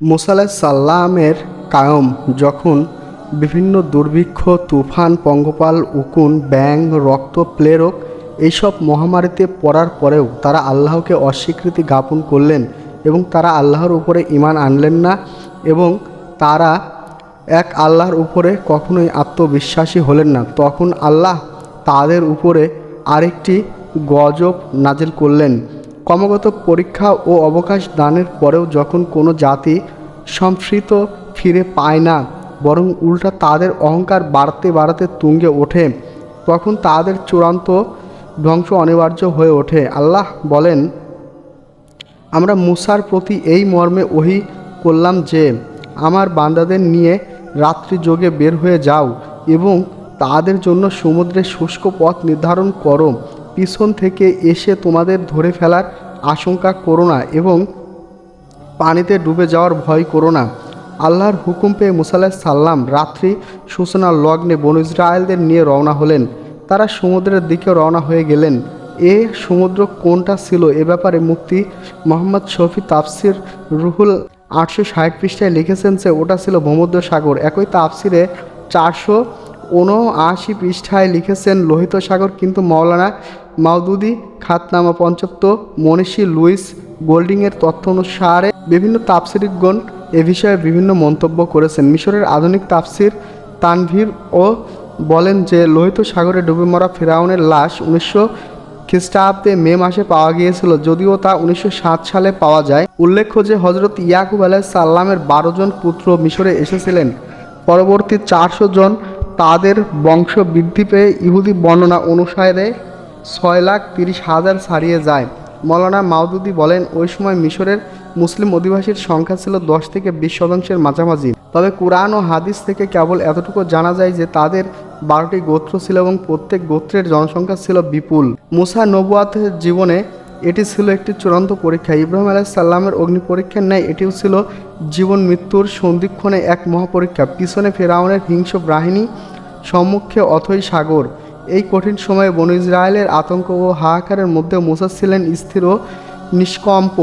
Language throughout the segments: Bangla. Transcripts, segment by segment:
মুসাল্লাহ সাল্লামের কায়ম যখন বিভিন্ন দুর্ভিক্ষ, তুফান, পঙ্গপাল, উকুন ব্যাং রক্ত, প্লেরক এইসব মহামারীতে পড়ার পরেও তারা আল্লাহকে অস্বীকৃতি জ্ঞাপন করলেন এবং তারা আল্লাহর উপরে ইমান আনলেন না এবং তারা এক আল্লাহর উপরে কখনোই আত্মবিশ্বাসী হলেন না। তখন আল্লাহ তাদের উপরে আরেকটি গজব নাজিল করলেন। ক্রমাগত পরীক্ষা ও অবকাশ দানের পরেও যখন কোনো জাতি সংস্কৃত ফিরে পায় না, বরং উল্টা তাদের অহংকার বাড়তে বাড়াতে তুঙ্গে ওঠে, তখন তাদের চূড়ান্ত ধ্বংস অনিবার্য হয়ে ওঠে। আল্লাহ বলেন, আমরা মুসার প্রতি এই মর্মে ওহি করলাম যে, আমার বান্দাদের নিয়ে রাত্রি যোগে বের হয়ে যাও এবং তাদের জন্য সমুদ্রের শুষ্ক পথ নির্ধারণ করো। পিছন থেকে এসে তোমাদের ধরে ফেলার আশঙ্কা করো না এবং পানিতে ডুবে যাওয়ার ভয় করো না। আল্লাহর হুকুম পেয়ে মুসাল্লাহ সাল্লাম রাত্রি সূচনার লগ্নে বন ইসরায়েলদের নিয়ে রওনা হলেন। তারা সমুদ্রের দিকে রওনা হয়ে গেলেন। এ সমুদ্র কোনটা ছিল? এ ব্যাপারে মুক্তি মোহাম্মদ শফি তাফসির রুহুল আটশো ষাট পৃষ্ঠায় লিখেছেন যে, ওটা ছিল ভূমধ্য সাগর একই তাফসিরে চারশো উনআশি পৃষ্ঠায় লিখেছেন লোহিত সাগর কিন্তু মৌলানা মাউদুদি খাতনামা পঞ্চত্ব মনীষী লুইস গোল্ডিংয়ের তথ্য অনুসারে বিভিন্ন তাফসিরিকগণ এ বিষয়ে বিভিন্ন মন্তব্য করেছেন। মিশরের আধুনিক তাফসির তানভীর ও বলেন যে, লোহিত সাগরে ডুবে মরা ফেরাউনের লাশ উনিশশো খ্রিস্টাব্দে মে মাসে পাওয়া গিয়েছিল, যদিও তা উনিশশো সাত সালে পাওয়া যায়। উল্লেখ্য যে হজরত ইয়াকুব আলাহ সাল্লামের বারো জন পুত্র মিশরে এসেছিলেন। পরবর্তী চারশো জন তাদের বংশ বৃদ্ধি পেয়ে ইহুদি বর্ণনা অনুসারে ছয় লাখ তিরিশ হাজার ছাড়িয়ে যায়। মৌলানা মাউদুদি বলেন, ওই সময় মিশরের মুসলিম অধিবাসীর সংখ্যা ছিল দশ থেকে বিশ শতাংশের মাঝামাঝি। তবে কোরআন ও হাদিস থেকে কেবল এতটুকু জানা যায় যে তাদের বারোটি গোত্র ছিল এবং প্রত্যেক গোত্রের জনসংখ্যা ছিল বিপুল। মুসা নবুয়াতের জীবনে এটি ছিল একটি চূড়ান্ত পরীক্ষা। ইব্রাহিম আলাহ সাল্লামের অগ্নি পরীক্ষার ন্যায় এটিও ছিল জীবন মৃত্যুর সন্ধিক্ষণে এক মহাপরীক্ষা। পিছনে ফেরাউনের হিংস্র বাহিনী সম্মুখে অথই সাগর। এই কঠিন সময়ে বন ইসরায়েলের আতঙ্ক ও হাহাকারের মধ্যে মুসা ছিলেন স্থির ও নিষ্কম্প।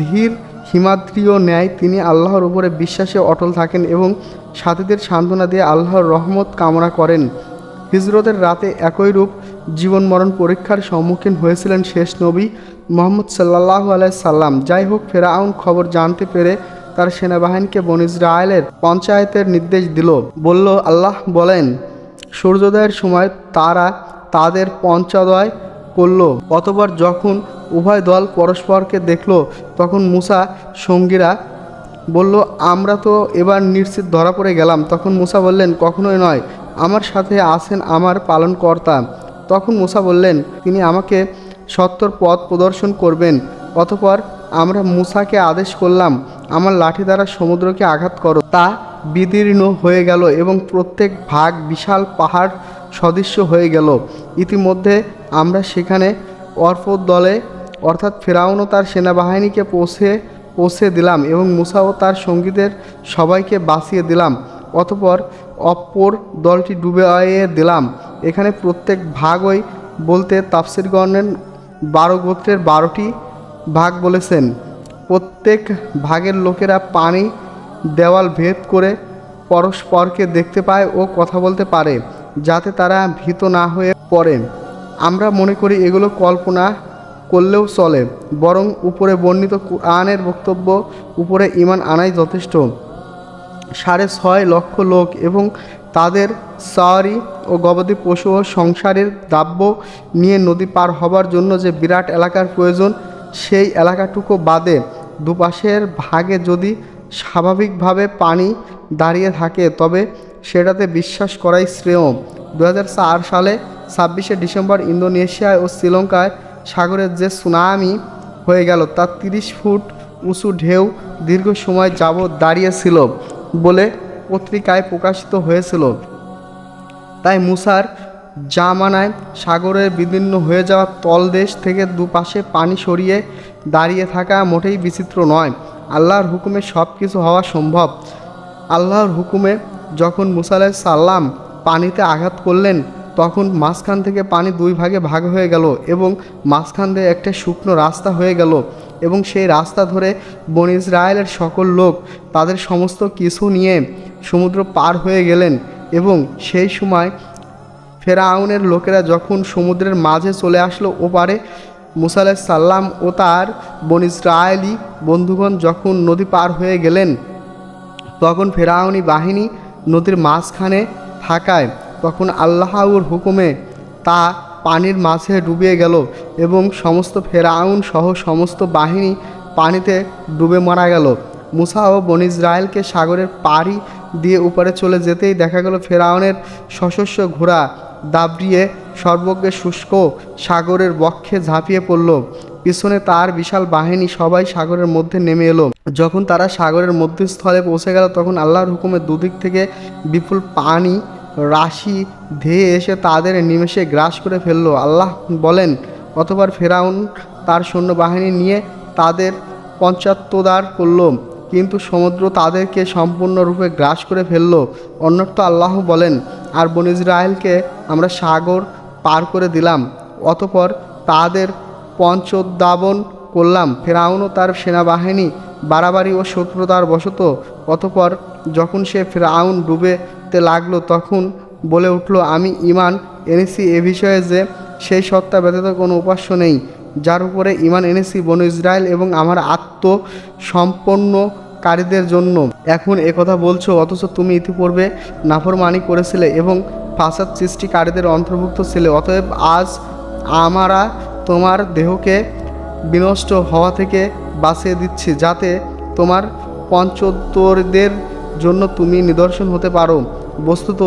ধীর, হিমাদ্রিয় ন্যায় তিনি আল্লাহর উপরে বিশ্বাসে অটল থাকেন এবং সাথীদের সান্ত্বনা দিয়ে আল্লাহর রহমত কামনা করেন। হিজরতের রাতে একই রূপ জীবন মরণ পরীক্ষার সম্মুখীন হয়েছিলেন শেষ নবী মোহাম্মদ সাল্লাহ আলাই সাল্লাম। যাই হোক, ফেরাউন খবর জানতে পেরে তার সেনাবাহিনীকে বন ইসরায়েলের পঞ্চায়েতের নির্দেশ দিল। বলল, আল্লাহ বলেন, সূর্যোদয়ের সময় তারা তাদের পঞ্চদয় করল। অতবার যখন উভয় দল পরস্পরকে দেখল, তখন মুসা সঙ্গীরা বলল, আমরা তো এবার নিশ্চিত ধরা পড়ে গেলাম। তখন মুসা বললেন, কখনোই নয়, আমার সাথে আছেন আমার পালনকর্তা। তখন মুসা বললেন, তিনি আমাকে সত্তর পথ প্রদর্শন করবেন, অতপর আমরা মুসাকে আদেশ করলাম। আমার লাঠি দ্বারা সমুদ্রকে আঘাত করো। তা বিদীর্ণ হয়ে গেল এবং প্রত্যেক ভাগ বিশাল পাহাড় সদৃশ্য হয়ে গেল। ইতিমধ্যে আমরা সেখানে অর্ফদ দলে, অর্থাৎ ফেরাউন ও তার সেনাবাহিনীকে পৌঁছে পৌঁছে দিলাম এবং মুসা ও তার সঙ্গীদের সবাইকে বাঁচিয়ে দিলাম। অতপর অপর দলটি ডুবে দিলাম। এখানে প্রত্যেক ভাগই বলতে তাফসিরগণের বারো গোত্রের বারোটি ভাগ বলেছেন। প্রত্যেক ভাগের লোকেরা পানি, দেওয়াল ভেদ করে পরস্পরকে দেখতে পায় ও কথা বলতে পারে, যাতে তারা ভীত না হয়ে পড়ে। আমরা মনে করি এগুলো কল্পনা করলেও চলে, বরং উপরে বর্ণিত কোরআনের বক্তব্য উপরে ইমান আনাই যথেষ্ট। সাড়ে ছয় লক্ষ লোক এবং তাদের সাওয়ারি ও গবাদি পশু ও সংসারের দ্রাব্য নিয়ে নদী পার হবার জন্য যে বিরাট এলাকার প্রয়োজন, সেই এলাকাটুকু বাদে দুপাশের ভাগে যদি স্বাভাবিকভাবে পানি দাঁড়িয়ে থাকে, তবে সেটাতে বিশ্বাস করাই শ্রেয়। দু হাজার চার সালে ছাব্বিশে ডিসেম্বর ইন্দোনেশিয়ায় ও শ্রীলঙ্কায় সাগরের যে সুনামি হয়ে গেল তার তিরিশ ফুট উঁচু ঢেউ দীর্ঘ সময় যাবৎ দাঁড়িয়েছিল বলে পত্রিকায় প্রকাশিত হয়েছিল। তাই মুসার জামানায় সাগরের বিভিন্ন হয়ে যাওয়া তলদেশ থেকে দুপাশে পানি সরিয়ে দাঁড়িয়ে থাকা মোটেই বিচিত্র নয়। আল্লাহর হুকুমে সব কিছু হওয়া সম্ভব। আল্লাহর হুকুমে যখন মুসা আলাইহিস সাল্লাম পানিতে আঘাত করলেন, তখন মাঝখান থেকে পানি দুই ভাগে ভাগ হয়ে গেল এবং মাঝখান দিয়ে একটা শুকনো রাস্তা হয়ে গেল এবং সেই রাস্তা ধরে বন ইসরায়েলের সকল লোক তাদের সমস্ত কিছু নিয়ে সমুদ্র পার হয়ে গেলেন এবং সেই সময় ফেরাউনের লোকেরা যখন সমুদ্রের মাঝে চলে আসলো ওপারে মুসা সাল্লাম ও তার বন ইসরায়েলি বন্ধুগণ যখন নদী পার হয়ে গেলেন, তখন ফেরাউনি বাহিনী নদীর মাঝখানে থাকায় তখন আল্লাহর হুকুমে তা পানির মাঝে ডুবে গেল এবং সমস্ত ফেরাউন সহ সমস্ত বাহিনী পানিতে ডুবে মারা গেল। মুসা ও বন ইসরায়েলকে সাগরের পাড়ি দিয়ে উপরে চলে যেতেই দেখা গেল ফেরাউনের সশস্য ঘোড়া দাবড়িয়ে সর্বজ্ঞে শুষ্ক সাগরের বক্ষে ঝাঁপিয়ে পড়ল। পিছনে তার বিশাল বাহিনী সবাই সাগরের মধ্যে নেমে এলো। যখন তারা সাগরের মধ্যস্থলে পৌঁছে গেল, তখন আল্লাহর হুকুমে দুদিক থেকে বিপুল পানি, রাশি, ধেয়ে এসে তাদের নিমেষে গ্রাস করে ফেলল। আল্লাহ বলেন অতবার ফেরাউন তার সৈন্যবাহিনী নিয়ে তাদের পঞ্চাত্তদার করল, কিন্তু সমুদ্র তাদেরকে সম্পূর্ণরূপে গ্রাস করে ফেলল। অন্যত্র আল্লাহ বলেন, আর বন ইসরায়েলকে আমরা সাগর পার করে দিলাম। অতপর তাদের পঞ্চোদ্দাবন করলাম। ফেরাউন ও তার সেনাবাহিনী বাড়াবাড়ি ও শত্রুতার বশত। অতপর যখন সে ফেরাউন ডুবেতে লাগল, তখন বলে উঠল, আমি ইমান এনেছি এ বিষয়ে যে সেই সত্তা ব্যতীত কোনো উপাস্য নেই। যার উপরে ইমান এনেছি বনু ইসরায়েল এবং আমার আত্মসম্পন্নকারীদের জন্য। এখন কথা বলছো, অথচ তুমি ইতিপূর্বে নাফরমানি করেছিলে এবং ফাসাদ সৃষ্টিকারীদের অন্তর্ভুক্ত ছিলে। অতএব আজ আমরা তোমার দেহকে বিনষ্ট হওয়া থেকে বাঁচিয়ে দিচ্ছি, যাতে তোমার পঞ্চোত্তরদের জন্য তুমি নিদর্শন হতে পারো। বস্তুত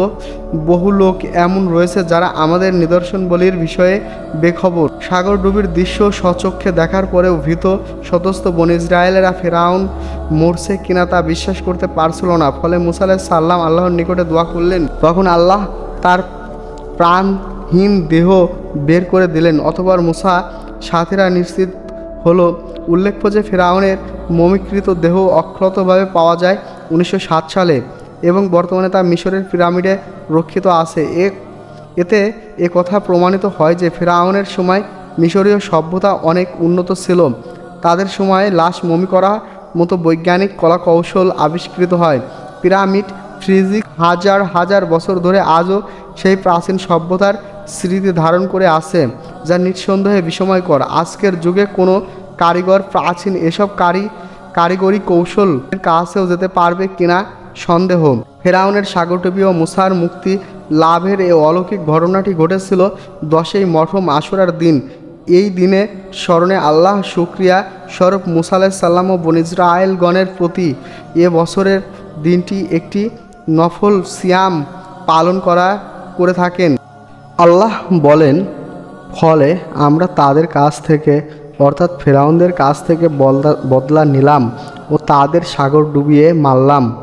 বহু লোক এমন রয়েছে যারা আমাদের নিদর্শন বলির বিষয়ে বেখবর। সাগর ডুবির দৃশ্য সচক্ষে দেখার পরেও ভীত সতস্ত বন ইসরায়েলেরা ফেরাউন মরছে কিনা তা বিশ্বাস করতে পারছিল না। ফলে মুসা আলাইহিস সাল্লাম আল্লাহর নিকটে দোয়া করলেন। তখন আল্লাহ তার প্রাণহীন দেহ বের করে দিলেন। অথবা মুসা সাথীরা নিশ্চিত হলো, উল্লেখ্য যে ফেরাউনের মমিকৃত দেহ অক্ষতভাবে পাওয়া যায় উনিশশো সাত সালে এবং বর্তমানে তা মিশরের পিরামিডে রক্ষিত আছে। এ, এতে এ কথা প্রমাণিত হয় যে ফেরাউনের সময় মিশরীয় সভ্যতা অনেক উন্নত ছিল। তাদের সময়ে লাশ মমি করা মতো বৈজ্ঞানিক কলা কৌশল আবিষ্কৃত হয়। পিরামিড ফ্রিজিক হাজার হাজার বছর ধরে আজও সেই প্রাচীন সভ্যতার স্মৃতি ধারণ করে আছে যা নিঃসন্দেহে বিষময়কর আজকের যুগে কোনো কারিগর প্রাচীন এসব কারি, কারিগরি কৌশল কাছেও যেতে পারবে কিনা সন্দেহ। ফেরাউনের সাগরটবি ও মুসার মুক্তি লাভের এই অলৌকিক ঘটনাটি ঘটেছিল দশই মঠম আশুরার দিন। এই দিনে স্মরণে আল্লাহ শুক্রিয়া স্বরূপ মুসা সাল্লাম ও বন ইসরায়েলগণের প্রতি এ বছরের দিনটি একটি নফল সিয়াম পালন করা করে থাকেন। আল্লাহ বলেন, ফলে আমরা তাদের কাছ থেকে, অর্থাৎ ফেরাউনদের কাছ থেকে বদলা বদলা নিলাম ও তাদের সাগর ডুবিয়ে মারলাম।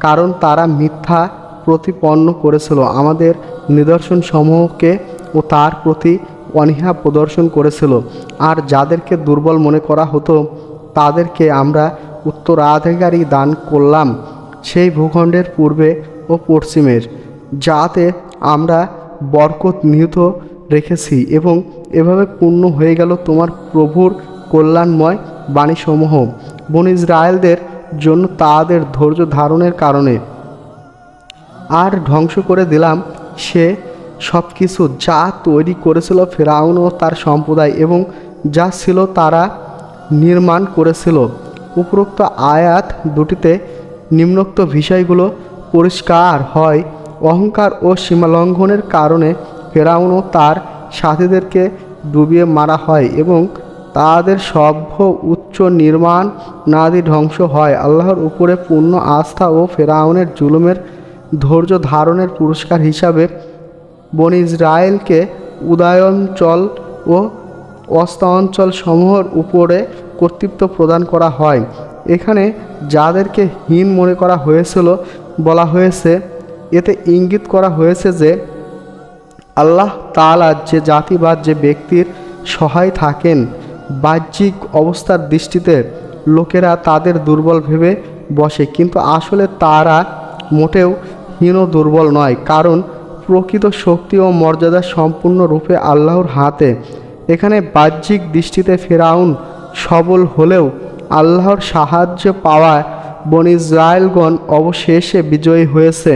কারণ তারা মিথ্যা প্রতিপন্ন করেছিল, আমাদের নিদর্শন সমূহকে ও তার প্রতি অনীহা প্রদর্শন করেছিল। আর যাদেরকে দুর্বল মনে করা হতো, তাদেরকে আমরা উত্তরাধিকারী দান করলাম। সেই ভূখণ্ডের পূর্বে ও পশ্চিমের, যাতে আমরা বরকত নিহিত রেখেছি এবং এভাবে পূর্ণ হয়ে গেল তোমার প্রভুর কল্যাণময় বাণীসমূহ। বন ইসরায়েলদের জন্য তাদের ধৈর্য ধারণের কারণে। আর ধ্বংস করে দিলাম সে সব কিছু যা তৈরি করেছিল ফেরাউন ও তার সম্প্রদায় এবং যা ছিল তারা নির্মাণ করেছিল। উপরোক্ত আয়াত দুটিতে নিম্নোক্ত বিষয়গুলো পরিষ্কার হয়। অহংকার ও সীমালঙ্ঘনের কারণে ফেরাউন ও তার সাথীদেরকে ডুবিয়ে মারা হয় এবং তাদের সভ্য উচ্চ নির্মাণ নাদি ধ্বংস হয়। আল্লাহর উপরে পূর্ণ আস্থা ও ফেরাউনের জুলুমের ধৈর্য ধারণের পুরস্কার হিসাবে বন ইসরায়েলকে উদয়ঞ্চল ও অস্তাঞ্চল সমূহের উপরে কর্তৃত্ব প্রদান করা হয়। এখানে যাদেরকে হীন মনে করা হয়েছিল, বলা হয়েছে, এতে ইঙ্গিত করা হয়েছে যে আল্লাহ তাআলা যে জাতি বা যে ব্যক্তির সহায় থাকেন, বাহ্যিক অবস্থার দৃষ্টিতে লোকেরা তাদের দুর্বল ভেবে বসে, কিন্তু আসলে তারা মোটেও হীন দুর্বল নয়, কারণ প্রকৃত শক্তি ও মর্যাদা সম্পূর্ণরূপে আল্লাহর হাতে। এখানে বাহ্যিক দৃষ্টিতে ফেরাউন সবল হলেও আল্লাহর সাহায্য পাওয়ায় বন ইসরায়েলগণ অবশেষে বিজয়ী হয়েছে।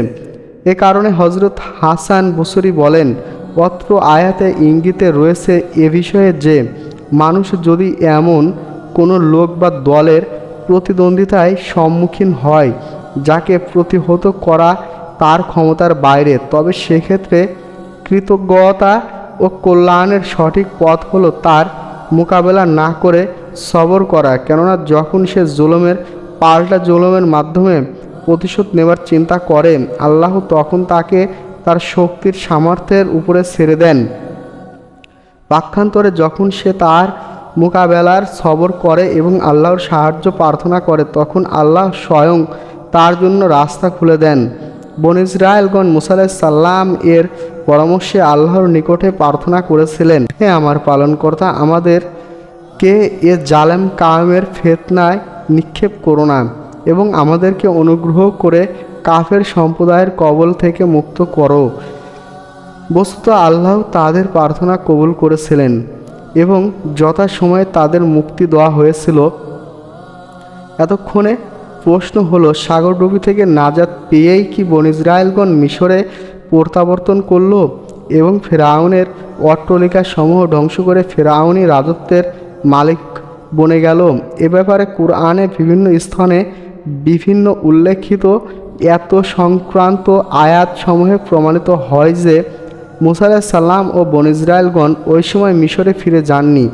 এ কারণে হজরত হাসান বসুরি বলেন, অত্র আয়াতে ইঙ্গিতে রয়েছে এ বিষয়ে যে, মানুষ যদি এমন কোনো লোক বা দলের প্রতিদ্বন্দ্বিতায় সম্মুখীন হয়, যাকে প্রতিহত করা তার ক্ষমতার বাইরে, তবে সেক্ষেত্রে কৃতজ্ঞতা ও কল্যাণের সঠিক পথ হলো তার মোকাবেলা না করে সবর করা, কেননা যখন সে জুলুমের, পাল্টা জুলুমের মাধ্যমে প্রতিশোধ নেবার চিন্তা করে, আল্লাহ তখন তাকে তার শক্তির সামর্থ্যের উপরে ছেড়ে দেন। পাক্ষান্তরে যখন সে তার মোকাবেলার সবর করে এবং আল্লাহর সাহায্য প্রার্থনা করে, তখন আল্লাহ স্বয়ং তার জন্য রাস্তা খুলে দেন। বন ইসরায়েলগণ মুসাল্লাহ সাল্লাম এর পরামর্শে আল্লাহর নিকটে প্রার্থনা করেছিলেন হ্যাঁ আমার পালনকর্তা, আমাদের কে এ জালেম কায়েমের ফেতনায় নিক্ষেপ করো না এবং আমাদেরকে অনুগ্রহ করে কাফের সম্প্রদায়ের কবল থেকে মুক্ত করো। বস্তুত আল্লাহ তাদের প্রার্থনা কবুল করেছিলেন এবং যথাসময়ে তাদের মুক্তি দেওয়া হয়েছিল। এতক্ষণে প্রশ্ন হলো, সাগরডুবি থেকে নাজাত পেয়েই কি বন ইসরায়েলগণ মিশরে প্রত্যাবর্তন করল এবং ফেরাউনের অট্টলিকা সমূহ ধ্বংস করে ফেরাউনি রাজত্বের মালিক বনে গেল। এ ব্যাপারে কোরআনে বিভিন্ন স্থানে বিভিন্ন উল্লেখিত এত সংক্রান্ত আয়াত সমূহে প্রমাণিত হয় যে মুসা সাল্লাম ও বন ইসরায়েলগণ ওই সময় মিশরে ফিরে যাননি,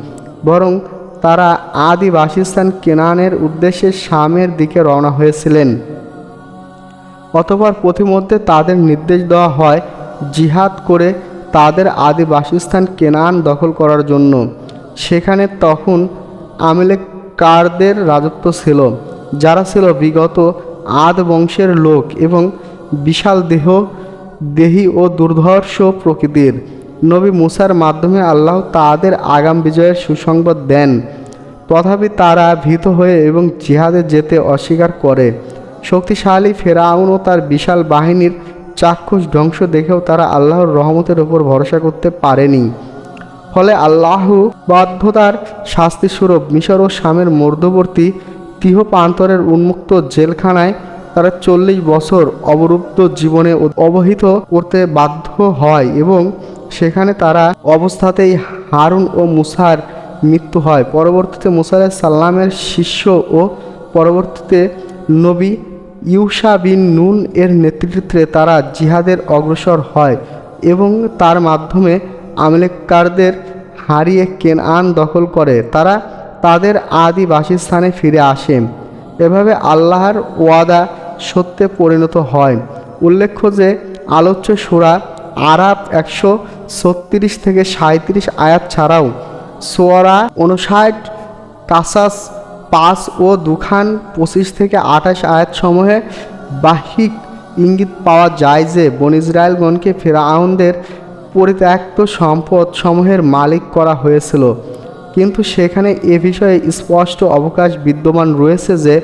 বরং তারা আদি বাসস্থান কেনানের উদ্দেশ্যে শামের দিকে রওনা হয়েছিলেন। অতপর প্রতিমধ্যে তাদের নির্দেশ দেওয়া হয় জিহাদ করে তাদের আদি বাসস্থান কেনান দখল করার জন্য। সেখানে তখন আমিলে কারদের রাজত্ব ছিল, যারা ছিল বিগত আদ বংশের লোক এবং বিশাল দেহ, দেহী ও দুর্ধর্ষ প্রকৃতির। নবী মুসার মাধ্যমে আল্লাহ তাদের আগাম বিজয়ের সুসংবাদ দেন। তথাপি তারা ভীত হয়ে এবং জিহাদে যেতে অস্বীকার করে। শক্তিশালী ফেরাউন ও তার বিশাল বাহিনীর চাক্ষুষ ধ্বংস দেখেও তারা আল্লাহর রহমতের উপর ভরসা করতে পারেনি। ফলে আল্লাহ বাধ্যতার শাস্তিস্বরূপ মিশর ও শামের মধ্যবর্তী তিহ উন্মুক্ত জেলখানায় তারা চল্লিশ বছর অবরুদ্ধ জীবনে অবহিত করতে বাধ্য হয় এবং সেখানে তারা অবস্থাতেই হারুন ও মুসার মৃত্যু হয়। পরবর্তীতে মুসা আলাইহিস সাল্লামের শিষ্য ও পরবর্তীতে নবী ইউসা বিন নুন এর নেতৃত্বে তারা জিহাদের অগ্রসর হয় এবং তার মাধ্যমে আমলেকারদের হারিয়ে কেনআন দখল করে, তারা তাদের আদি বাসস্থানে ফিরে আসে। এভাবে আল্লাহর ওয়াদা সত্যে পরিণত হয়। উল্লেখ্য যে, আলোচ্য সুরা আরাব একশো ছত্রিশ থেকে সাঁত্রিশ আয়াত ছাড়াও সোয়ারা উনষাট কাসাস পাঁচ ও দুখান পঁচিশ থেকে আঠাশ আয়াত সমূহে বাহিক ইঙ্গিত পাওয়া যায় যে, বন ইসরায়েলগণকে ফেরাউনদের পরিত্যক্ত সম্পদ সমূহের মালিক করা হয়েছিল। কিন্তু সেখানে এ বিষয়ে স্পষ্ট অবকাশ বিদ্যমান রয়েছে যে,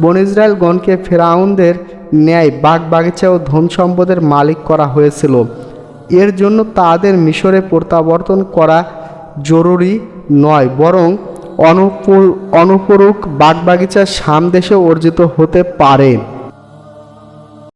বন ইসরায়েলগণকে ফেরাউনদের ন্যায় বাগ বাগিচা ও ধন সম্পদের মালিক করা হয়েছিল। এর জন্য তাদের মিশরে প্রত্যাবর্তন করা জরুরি নয়, বরং অনুপুর অনুপরূপ বাগবাগিচা সামদেশে অর্জিত হতে পারে।